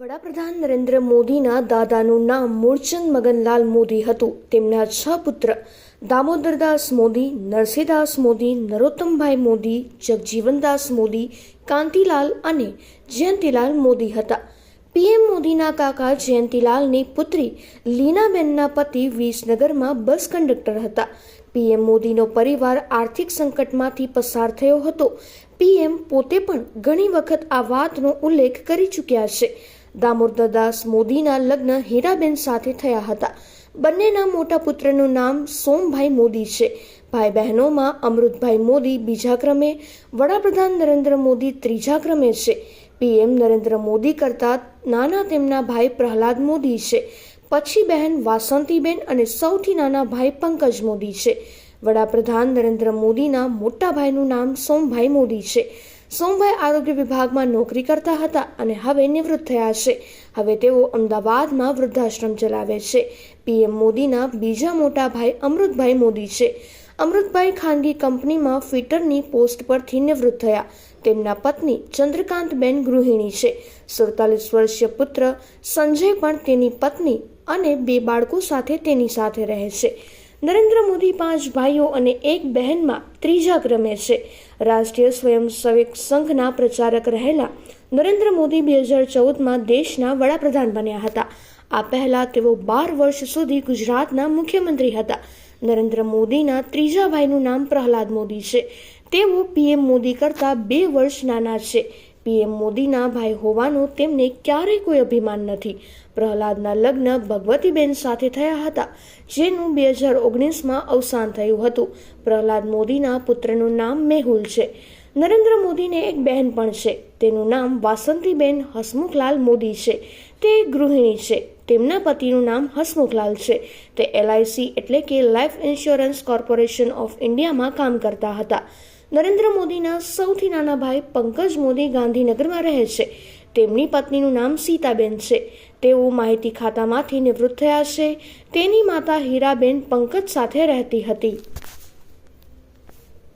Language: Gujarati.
વડાપ્રધાન નરેન્દ્ર મોદીના દાદાનું નામ મૂળચંદ મગનલાલ મોદી હતું. તેમના છ પુત્ર, દામોદરદાસ મોદી, નરસિંહદાસ મોદી, નરોત્તમભાઈ મોદી, જગજીવનદાસ મોદી, કાંતિલાલ અને જયંતિલાલ મોદી હતા. પીએમ મોદીના કાકા જયંતિલાલની પુત્રી લીનાબેનના પતિ વિસનગરમાં બસ કંડક્ટર હતા. પીએમ મોદીનો પરિવાર આર્થિક સંકટમાંથી પસાર થયો હતો. પીએમ પોતે પણ ઘણી વખત આ વાતનો ઉલ્લેખ કરી ચૂક્યા છે. દામોદરદાસ મોદીના લગ્ન હીરાબેન સાથે થયા હતા. બંનેના મોટા પુત્રનું નામ સોમભાઈ મોદી છે. ભાઈ બહેનોમાં અમૃતભાઈ મોદી બીજા ક્રમે, વડાપ્રધાન નરેન્દ્ર મોદી ત્રીજા ક્રમે છે. પીએમ નરેન્દ્ર મોદી કરતાં નાના તેમના ભાઈ પ્રહલાદ મોદી છે. પછી બહેન વાસંતીબેન અને સૌથી નાના ભાઈ પંકજ મોદી છે. વડાપ્રધાન નરેન્દ્ર મોદીના મોટા ભાઈનું નામ સોમભાઈ મોદી છે. સોમભાઈ આરોગ્ય વિભાગમાં નોકરી કરતા હતા અને હવે નિવૃત્ત થયા છે. હવે તેઓ અમદાવાદમાં વૃદ્ધાશ્રમ ચલાવે છે. પીએમ મોદીના બીજા મોટા ભાઈ અમૃતભાઈ મોદી છે. અમૃતભાઈ ખાનગી કંપનીમાં ફિટરની પોસ્ટ પરથી નિવૃત્ત થયા. તેમના પત્ની ચંદ્રકાંતબેન ગૃહિણી છે. સુડતાલીસ વર્ષીય પુત્ર સંજય પણ તેની પત્ની અને બે બાળકો સાથે તેની સાથે રહે છે. નરેન્દ્ર મોદી પાંચ ભાઈઓ અને એક બહેનમાં ત્રીજા ક્રમે છે. રાષ્ટ્રીય સ્વયંસેવક સંઘના પ્રચારક રહેલા નરેન્દ્ર મોદી બે હજાર ચૌદમાં દેશના વડાપ્રધાન બન્યા હતા. આ પહેલાં તેઓ બાર વર્ષ સુધી ગુજરાતના મુખ્યમંત્રી હતા. નરેન્દ્ર મોદીના ત્રીજા ભાઈનું નામ પ્રહલાદ મોદી છે. તેઓ પીએમ મોદી કરતાં બે વર્ષ નાના છે. પીએમ મોદીના ભાઈ હોવાનું તેમને ક્યારેય કોઈ અભિમાન નથી. પ્રહલાદના લગ્ન ભગવતીબેન સાથે થયા હતા, જેનું બે હજાર ઓગણીસમાં અવસાન થયું હતું. પ્રહલાદ મોદીના પુત્રનું નામ મેહુલ છે. નરેન્દ્ર મોદીને એક બહેન પણ છે. તેનું નામ વાસંતીબેન હસમુખલાલ મોદી છે. તે ગૃહિણી છે. તેમના પતિનું નામ હસમુખલાલ છે. તે એલઆઈસી એટલે કે લાઈફ ઇન્સ્યોરન્સ કોર્પોરેશન ઓફ ઇન્ડિયામાં કામ કરતા હતા. નરેન્દ્ર મોદીના સૌથી નાના ભાઈ પંકજ મોદી ગાંધીનગરમાં રહે છે. તેમની પત્નીનું નામ સીતાબેન છે. તેઓ માહિતી ખાતામાંથી નિવૃત્ત થયા છે. તેની માતા હીરાબેન પંકજ સાથે રહેતી હતી.